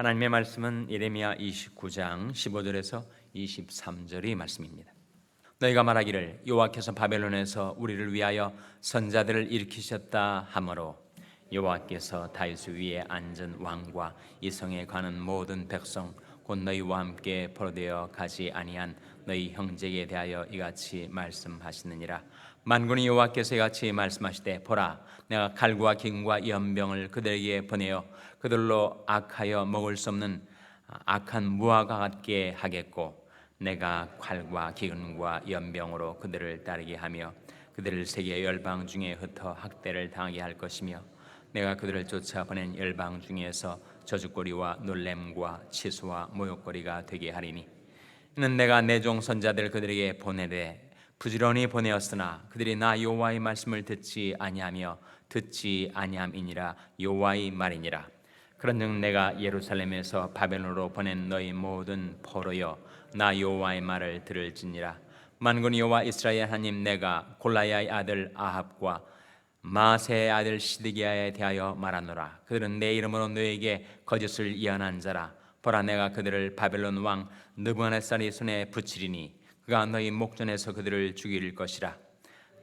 하나님의 말씀은 예레미야 29장 15절에서 23절의 말씀입니다. 너희가 말하기를 여호와께서 바벨론에서 우리를 위하여 선자들을 일으키셨다 하므로 여호와께서 다윗 위에 앉은 왕과 이 성에 가는 모든 백성 곧 너희와 함께 포로되어 가지 아니한 너희 형제에 대하여 이같이 말씀하시느니라 만군의 여호와께서 이같이 말씀하시되 보라 내가 칼과 기근과 연병을 그들에게 보내어 그들로 악하여 먹을 수 없는 악한 무화과 같게 하겠고 내가 칼과 기근과 연병으로 그들을 따르게 하며 그들을 세계 열방 중에 흩어 학대를 당하게 할 것이며 내가 그들을 쫓아 보낸 열방 중에서 저주거리와 놀램과 치수와 모욕거리가 되게 하리니 이는 내가 내 종 선자들 그들에게 보내되 부지런히 보내었으나 그들이 나 여호와의 말씀을 듣지 아니하며 듣지 아니함이니라 여호와의 말이니라. 그런즉 내가 예루살렘에서 바벨론으로 보낸 너희 모든 포로여 나 여호와의 말을 들을지니라. 만군 여호와 이스라엘 하나님 내가 골라야의 아들 아합과 마세의 아들 시드기야에 대하여 말하노라. 그들은 내 이름으로 너에게 거짓을 예언한 자라. 보라 내가 그들을 바벨론 왕 느부갓네살의 손에 붙이리니 그가 너희 목전에서 그들을 죽일 것이라.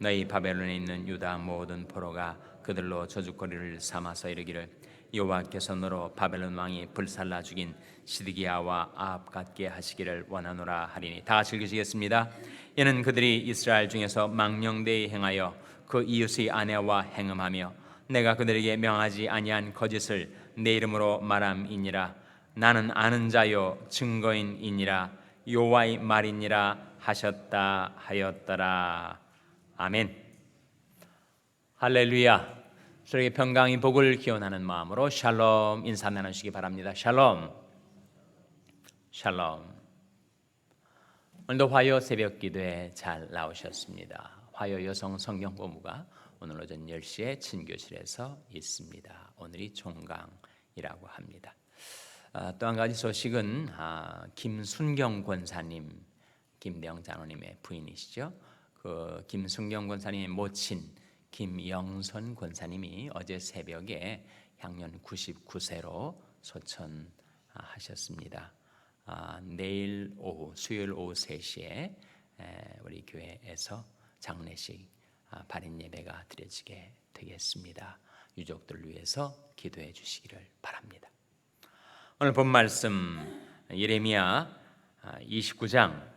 너희 바벨론에 있는 유다 모든 포로가 그들로 저주거리를 삼아서 이르기를 여호와께서 너로 바벨론 왕이 불살라 죽인 시드기야와 아합 같게 하시기를 원하노라 하리니 다 같이 읽으시겠습니다. 이는 그들이 이스라엘 중에서 망령되이 행하여 그 이웃의 아내와 행음하며 내가 그들에게 명하지 아니한 거짓을 내 이름으로 말함이니라. 나는 아는 자요 증거인이니라. 여호와의 말이니라 하셨다 하였더라. 아멘. 할렐루야. 저에게 평강이 복을 기원하는 마음으로 샬롬 인사 나누시기 바랍니다. 샬롬. 샬롬. 오늘도 화요 새벽 기도에 잘 나오셨습니다. 화요 여성 성경 공부가 오늘 오전 10시에 친교실에서 있습니다. 오늘이 종강이라고 합니다. 아, 또한 가지 소식은 아, 김순경 권사님, 김대영 장로님의 부인이시죠. 그 김순경 권사님의 모친 김영선 권사님이 어제 새벽에 향년 99세로 소천하셨습니다. 아, 내일 오후 수요일 오후 3시에 에, 우리 교회에서 장례식 아, 발인 예배가 드려지게 되겠습니다. 유족들을 위해서 기도해 주시기를 바랍니다. 오늘 본 말씀 예레미야 29장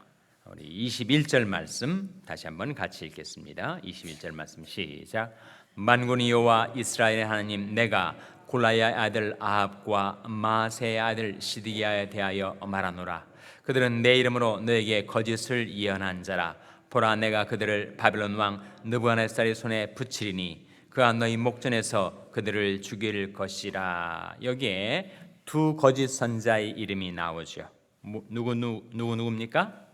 우리 21절 말씀 다시 한번 같이 읽겠습니다. 21절 말씀 시작. 만군의 여호와 이스라엘의 하나님 내가 골라야의 아들 아합과 마세의 아들 시드기야에 대하여 말하노라. 그들은 내 이름으로 너에게 거짓을 예언한 자라. 보라 내가 그들을 바벨론 왕 느부갓네살의 손에 붙이리니 그가 너희 목전에서 그들을 죽일 것이라. 여기에 두 거짓 선자의 이름이 나오죠. 뭐, 누구 누구 누구 누굽니까?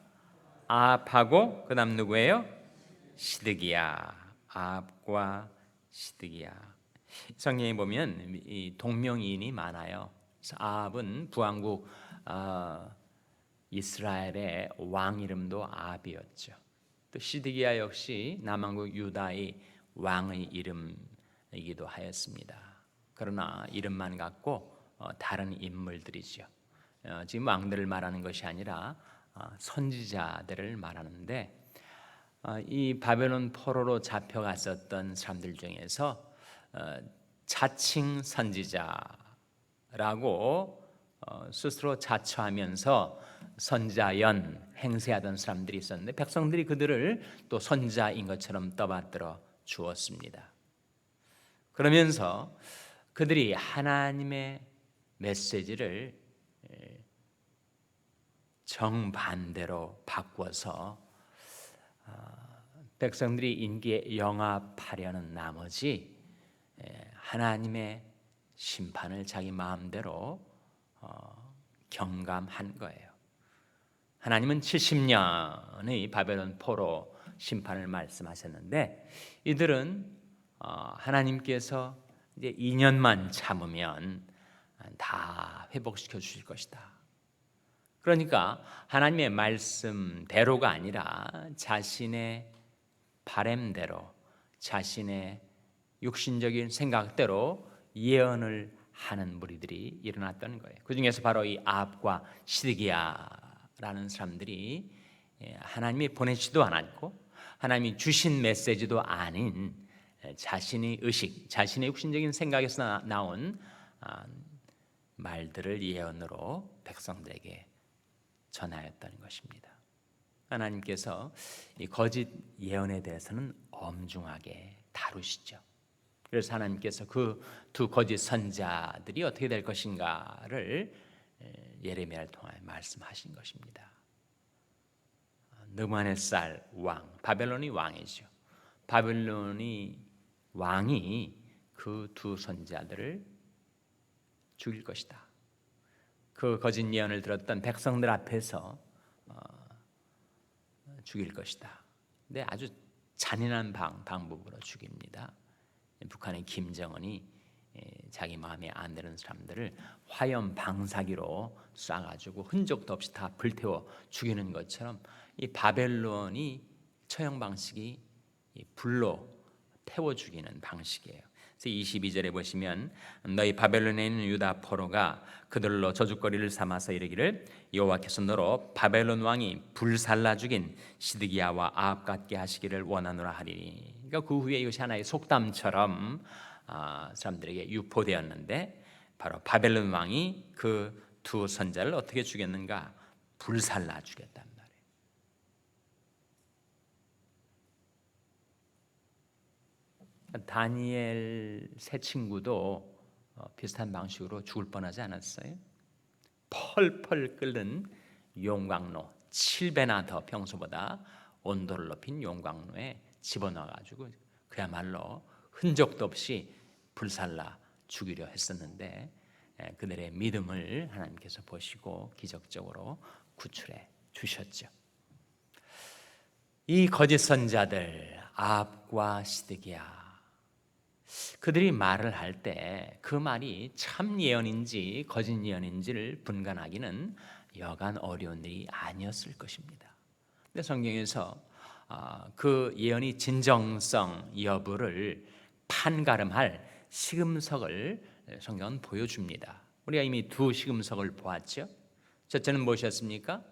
아합하고 그다음 누구예요? 시드기야. 아합과 시드기야. 성경에 보면 이 동명이인이 많아요. 아합은 부왕국 어, 이스라엘의 왕 이름도 아합이었죠. 또 시드기야 역시 남왕국 유다의 왕의 이름이기도 하였습니다. 그러나 이름만 갖고 어, 다른 인물들이죠. 어, 지금 왕들을 말하는 것이 아니라 어, 선지자들을 말하는데 이 바벨론 포로로 잡혀갔었던 사람들 중에서 자칭 선지자라고 스스로 자처하면서 선자연 행세하던 사람들이 있었는데 백성들이 그들을 또 선자인 것처럼 떠받들어 주었습니다. 그러면서 그들이 하나님의 메시지를 정반대로 바꿔서 어, 백성들이 인기에 영합하려는 나머지 하나님의 심판을 자기 마음대로 어, 경감한 거예요. 하나님은 70년의 바벨론 포로 심판을 말씀하셨는데 이들은 어, 하나님께서 이제 2년만 참으면 다 회복시켜 주실 것이다. 그러니까 하나님의 말씀대로가 아니라 자신의 바램대로 자신의 육신적인 생각대로 예언을 하는 무리들이 일어났던 거예요. 그 중에서 바로 이 아합과 시드기야라는 사람들이 예, 하나님이 보내지도 않았고 하나님이 주신 메시지도 아닌 자신의 의식, 자신의 육신적인 생각에서 나- 나온 아, 말들을 예언으로 백성들에게 전하였다는 것입니다. 하나님께서 이 거짓 예언에 대해서는 엄중하게 다루시죠. 그래서 하나님께서 그 두 거짓 선자들이 어떻게 될 것인가를 에, 예레미야를 통해 말씀하신 것입니다. 느마네살 왕, 바벨론이 왕이죠. 바벨론이 왕이 그 두 선자들을 죽일 것이다. 그 거짓 예언을 들었던 백성들 앞에서 어, 죽일 것이다. 근데 아주 잔인한 방, 방법으로 죽입니다. 북한의 김정은이 예, 자기 마음에 안 드는 사람들을 화염 방사기로 쏴가지고 흔적도 없이 다 불태워 죽이는 것처럼 이 바벨론이 처형 방식이 이 불로 태워 죽이는 방식이에요. 그래서 22절에 보시면 너희 바벨론에 있는 유다 포로가 그들로 저주거리를 삼아서 이르기를 여호와께서 너로 바벨론 왕이 불살라 죽인 시드기야와 아합 같게 하시기를 원하노라 하리니. 그러니까 그 후에 이것이 하나의 속담처럼 아, 사람들에게 유포되었는데 바로 바벨론 왕이 그 두 선자를 어떻게 죽였는가? 불살라 죽였단 말이에요. 다니엘 세 친구도 어, 비슷한 방식으로 죽을 뻔하지 않았어요? 펄펄 끓는 용광로 7배나 더 평소보다 온도를 높인 용광로에 집어넣어 가지고 그야말로 흔적도 없이 불살라 죽이려 했었는데 에, 그들의 믿음을 하나님께서 보시고 기적적으로 구출해 주셨죠. 이 거짓 선자들 아합과 시드기야 그들이 말을 할 때 그 말이 참 예언인지 거짓 예언인지를 분간하기는 여간 어려운 일이 아니었을 것입니다. 근데 성경에서 아, 그 예언이 진정성 여부를 판가름할 시금석을 성경은 보여줍니다. 우리가 이미 두 시금석을 보았죠. 첫째는 무엇이었습니까?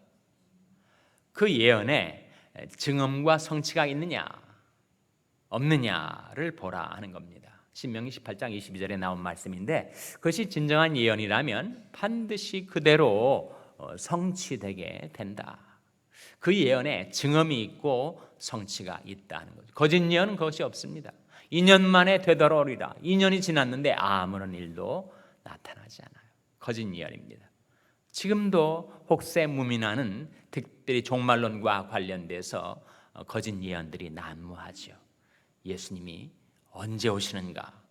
그 예언에 증언과 성취가 있느냐 없느냐를 보라 하는 겁니다. 신명기 18장 22절에 나온 말씀인데 그것이 진정한 예언이라면 반드시 그대로 어, 성취되게 된다. 그 예언에 증언이 있고 성취가 있다는 거죠. 거짓 예언은 그것이 없습니다. 2년 만에 되돌아오리라. 2년이 지났는데 아무런 일도 나타나지 않아요. 거짓 예언입니다. 지금도 혹세 무민하는 특별히 종말론과 관련돼서 어, 거짓 예언들이 난무하죠. 예수님이 언제 오시는가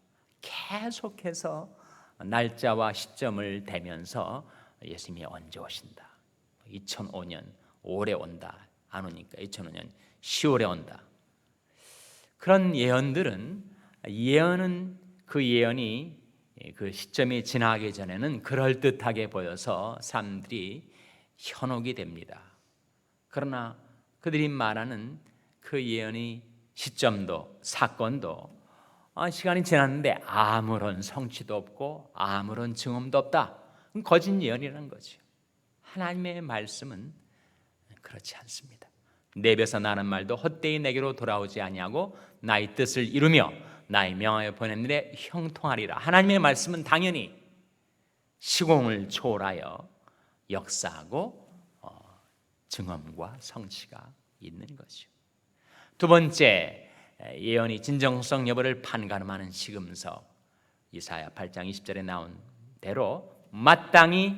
계속해서 날짜와 시점을 대면서 예수님이 언제 오신다. 2005년 올해 온다. 안 오니까 2005년 10월에 온다. 그런 예언들은 예언은 그 예언이 그 시점이 지나기 전에는 그럴 듯하게 보여서 사람들이 현혹이 됩니다. 그러나 그들이 말하는 그 예언이 시점도 사건도 아, 시간이 지났는데 아무런 성취도 없고 아무런 증언도 없다. 거짓 예언이라는 거죠. 하나님의 말씀은 그렇지 않습니다. 내배서 나는 말도 헛되이 내게로 돌아오지 아니하고 나의 뜻을 이루며 나의 명하여 보낸 일에 형통하리라. 하나님의 말씀은 당연히 시공을 초월하여 역사하고 어, 증언과 성취가 있는 거죠. 두 번째 예언이 진정성 여부를 판가름하는 시금석 이사야 8장 20절에 나온 대로 마땅히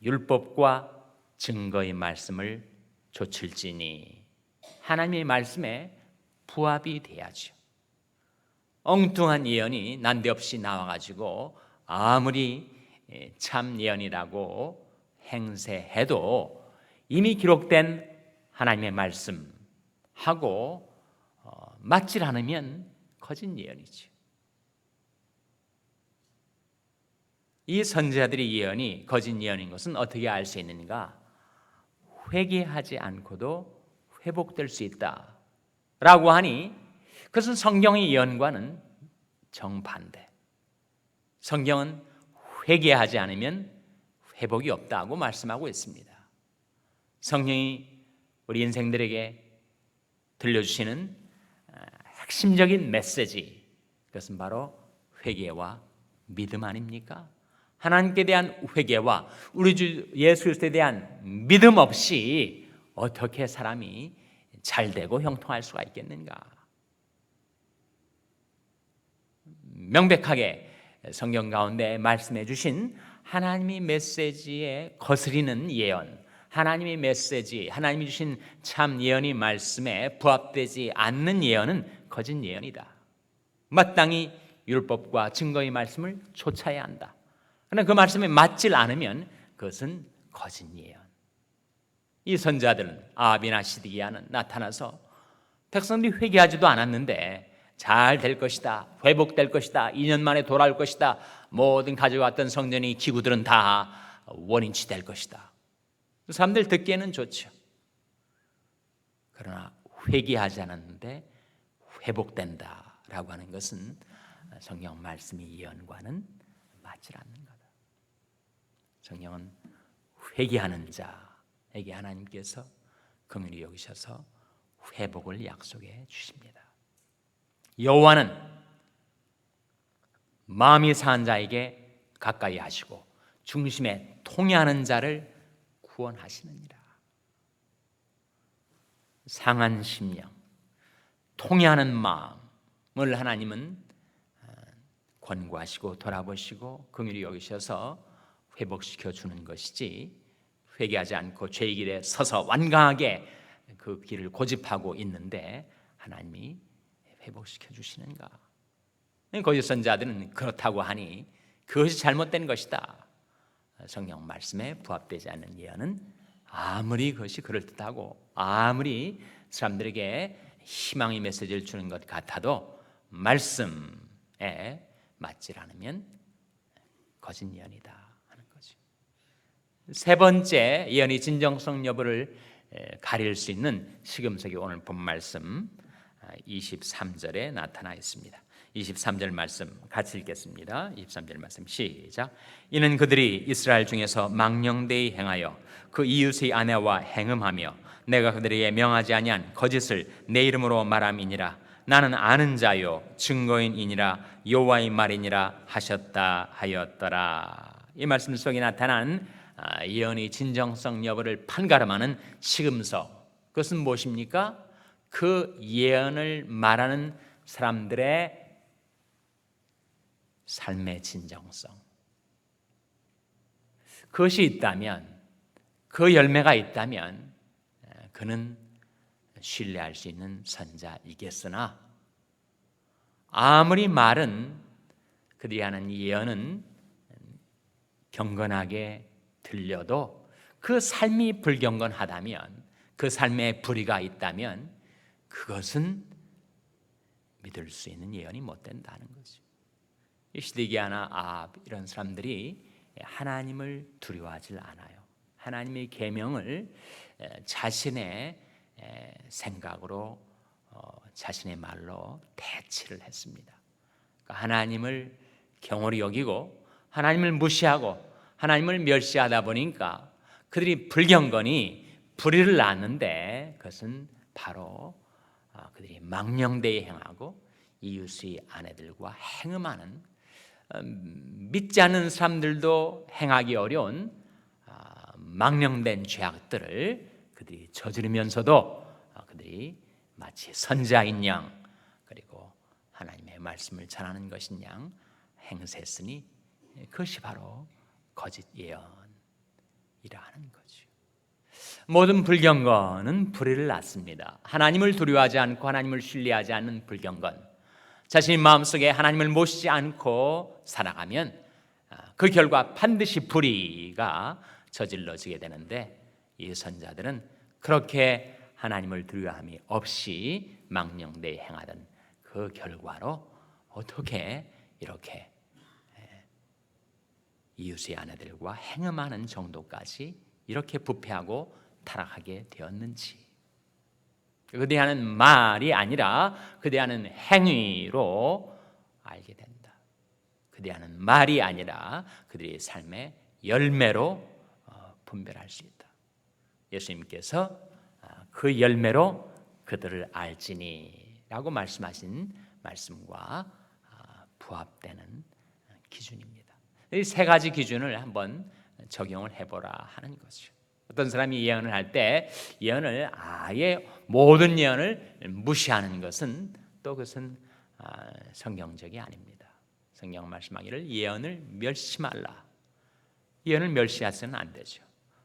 율법과 증거의 말씀을 조칠지니 하나님의 말씀에 부합이 돼야죠. 엉뚱한 예언이 난데없이 나와가지고 아무리 참 예언이라고 행세해도 이미 기록된 하나님의 말씀 하고 어, 맞질 않으면 거짓 예언이죠. 이 선지자들의 예언이 거짓 예언인 것은 어떻게 알 수 있는가? 회개하지 않고도 회복될 수 있다 라고 하니 그것은 성경의 예언과는 정반대. 성경은 회개하지 않으면 회복이 없다고 말씀하고 있습니다. 성령이 우리 인생들에게 들려주시는 아, 핵심적인 메시지 그것은 바로 회개와 믿음 아닙니까? 하나님께 대한 회개와 우리 주 예수 그리스도에 대한 믿음 없이 어떻게 사람이 잘 되고 형통할 수가 있겠는가? 명백하게 성경 가운데 말씀해 주신 하나님의 메시지에 거스리는 예언, 하나님의 메시지, 하나님이 주신 참 예언이 말씀에 부합되지 않는 예언은 거짓 예언이다. 마땅히 율법과 증거의 말씀을 쫓아야 한다. 그러나 그 말씀에 맞질 않으면 그것은 거짓 예언. 이 선자들은 아비나 시드기야는 나타나서 백성들이 회개하지도 않았는데 잘 될 것이다. 회복될 것이다. 2년 만에 돌아올 것이다. 모든 가져왔던 성전이 기구들은 다 원인치 될 것이다. 사람들 듣기에는 좋죠. 그러나 회개하지 않았는데 회복된다라고 하는 것은 성경 말씀의 예언과는 맞지 않는 거다. 성경은 회개하는 자에게 하나님께서 긍휼히 여기셔서 회복을 약속해 주십니다. 여호와는 마음이 상한 자에게 가까이 하시고 중심에 통해하는 자를 구원하시느니라. 상한 심령, 통해하는 마음을 하나님은 어, 권고하시고 돌아보시고 긍휼히 여기셔서 회복시켜 주는 것이지 회개하지 않고 죄의 길에 서서 완강하게 그 길을 고집하고 있는데 하나님이 회복시켜 주시는가? 거짓 선자들은 그렇다고 하니 그것이 잘못된 것이다. 성경 말씀에 부합되지 않는 예언은 아무리 그것이 그럴듯하고 아무리 사람들에게 희망의 메시지를 주는 것 같아도 말씀에 맞질 않으면 거짓 예언이다 하는 거죠. 세 번째 예언의 진정성 여부를 가릴 수 있는 시금석이 오늘 본 말씀 23절에 나타나 있습니다. 23절 말씀 같이 읽겠습니다. 23절 말씀 시작. 이는 그들이 이스라엘 중에서 망령되이 행하여 그 이웃의 아내와 행음하며 내가 그들에게 명하지 아니한 거짓을 내 이름으로 말함이니라. 나는 아는 자요 증거인이니라 여호와의 말이니라 하셨다 하였더라. 이 말씀 속에 나타난 아, 예언의 진정성 여부를 판가름하는 시금석. 그것은 무엇입니까? 그 예언을 말하는 사람들의 삶의 진정성. 그것이 있다면, 그 열매가 있다면, 그는 신뢰할 수 있는 선자이겠으나, 아무리 말은 그들이 하는 예언은 경건하게 들려도 그 삶이 불경건하다면, 그 삶에 불의가 있다면, 그것은 믿을 수 있는 예언이 못 된다는 거죠. 시드기야나 아 이런 사람들이 하나님을 두려워하지 않아요. 하나님의 계명을 자신의 생각으로 어, 자신의 말로 대치를 했습니다. 그러니까 하나님을 경홀히 여기고 하나님을 무시하고 하나님을 멸시하다 보니까 그들이 불경건이 불의를 낳는데 그것은 바로 어, 그들이 망령되이 행하고 이웃의 아내들과 행음하는 음, 믿지 않는 사람들도 행하기 어려운 아, 망령된 죄악들을 그들이 저지르면서도 아, 그들이 마치 선자인 양 그리고 하나님의 말씀을 전하는 것인 양 행세했으니 그것이 바로 거짓 예언이라 하는 거죠. 모든 불경건은 불의를 낳습니다. 하나님을 두려워하지 않고 하나님을 신뢰하지 않는 불경건 자신의 마음속에 하나님을 모시지 않고 살아가면 아, 그 결과 반드시 불의가 저질러지게 되는데 이 선자들은 그렇게 하나님을 두려함이 없이 망령되이 행하던 그 결과로 어떻게 이렇게 이웃의 아내들과 행음하는 정도까지 이렇게 부패하고 타락하게 되었는지 그대 하는 말이 아니라 그대 하는 행위로 알게 된다. 그대 하는 말이 아니라 그들의 삶의 열매로 어, 분별할 수 있다. 예수님께서 아, 그 열매로 그들을 알지니라고 말씀하신 말씀과 아, 부합되는 기준입니다. 이 세 가지 기준을 한번 적용을 해보라 하는 거죠. 어떤 사람이 예언을 할 때 예언을 아예 모든 예언을 무시하는 것은 또 그것은 아, 성경적이 아닙니다. 성경 말씀하기를 예언을 멸시 말라. 예언을 멸시해서는 안 되죠.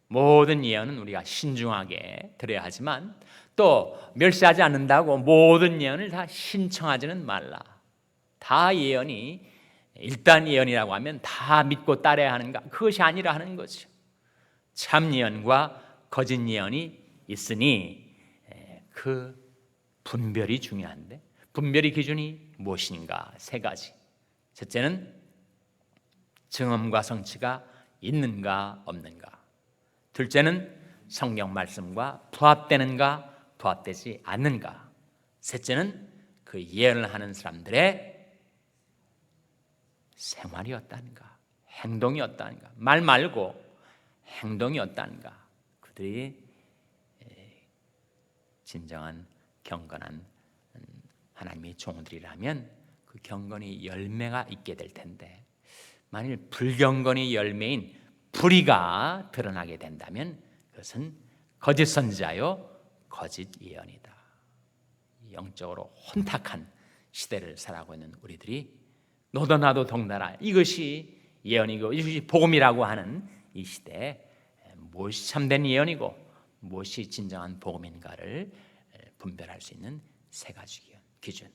모든 예언은 우리가 신중하게 들어야 하지만 또 멸시하지 않는다고 모든 예언을 다 신청하지는 말라. 다 예언이 일단 예언이라고 하면 다 믿고 따라야 하는가? 그것이 아니라 하는 거죠. 참 예언과 거짓 예언이 있으니 그 분별이 중요한데 분별의 기준이 무엇인가? 세 가지. 첫째는 증언과 성취가 있는가 없는가. 둘째는 성경 말씀과 부합되는가 부합되지 않는가. 셋째는 그 예언을 하는 사람들의 생활이 어떤가, 행동이 어떤가, 말 말고 행동이 어떤가. 그들이 진정한 경건한 음, 하나님의 종들이라면 그 경건의 열매가 있게 될 텐데 만일 불경건의 열매인 불의가 드러나게 된다면 그것은 거짓 선지자요 거짓 예언이다. 영적으로 혼탁한 시대를 살아가고 있는 우리들이 너도 나도 동나라 이것이 예언이고 이것이 복음이라고 하는 이 시대에 무엇이 참된 예언이고 무엇이 진정한 복음인가를 분별할 수 있는 세 가지 기준.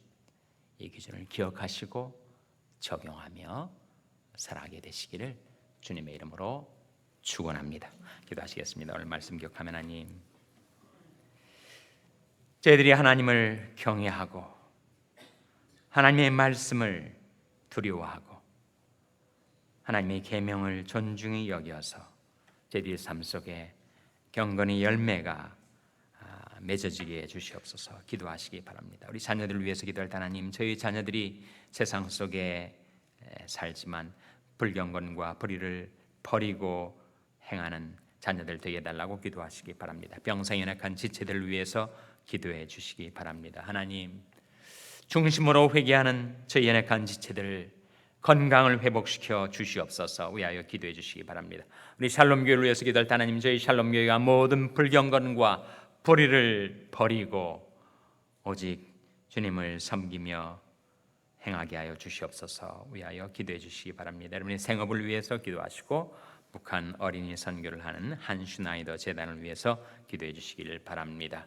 이 기준을 기억하시고 적용하며 살아가게 되시기를 주님의 이름으로 축원합니다. 기도하시겠습니다. 오늘 말씀 기억하면 하나님 저희들이 하나님을 경외하고 하나님의 말씀을 두려워하고 하나님의 계명을 존중히 여겨서 저희들의 삶 속에 경건의 열매가 아, 맺어지게 해 주시옵소서 기도하시기 바랍니다. 우리 자녀들을 위해서 기도할 때 하나님 저희 자녀들이 세상 속에 살지만 불경건과 불의를 버리고 행하는 자녀들 되게 달라고 기도하시기 바랍니다. 병상 연약한 지체들을 위해서 기도해 주시기 바랍니다. 하나님 중심으로 회개하는 저희 연약한 지체들 건강을 회복시켜 주시옵소서 위하여 기도해 주시기 바랍니다. 우리 샬롬 교회를 위해서 기도할 때 하나님 저희 샬롬 교회가 모든 불경건과 불의를 버리고 오직 주님을 섬기며 행하게 하여 주시옵소서 위하여 기도해 주시기 바랍니다. 여러분의 생업을 위해서 기도하시고 북한 어린이 선교를 하는 한슈나이더 재단을 위해서 기도해 주시기를 바랍니다.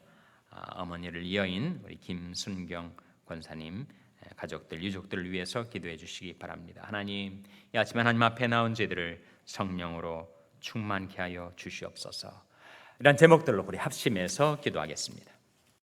아, 어머니를 여인 우리 김순경 권사님 가족들 유족들을 위해서 기도해 주시기 바랍니다. 하나님 이 아침 하나님 앞에 나온 저들을 성령으로 충만케 하여 주시옵소서. 이런 제목들로 우리 합심해서 기도하겠습니다.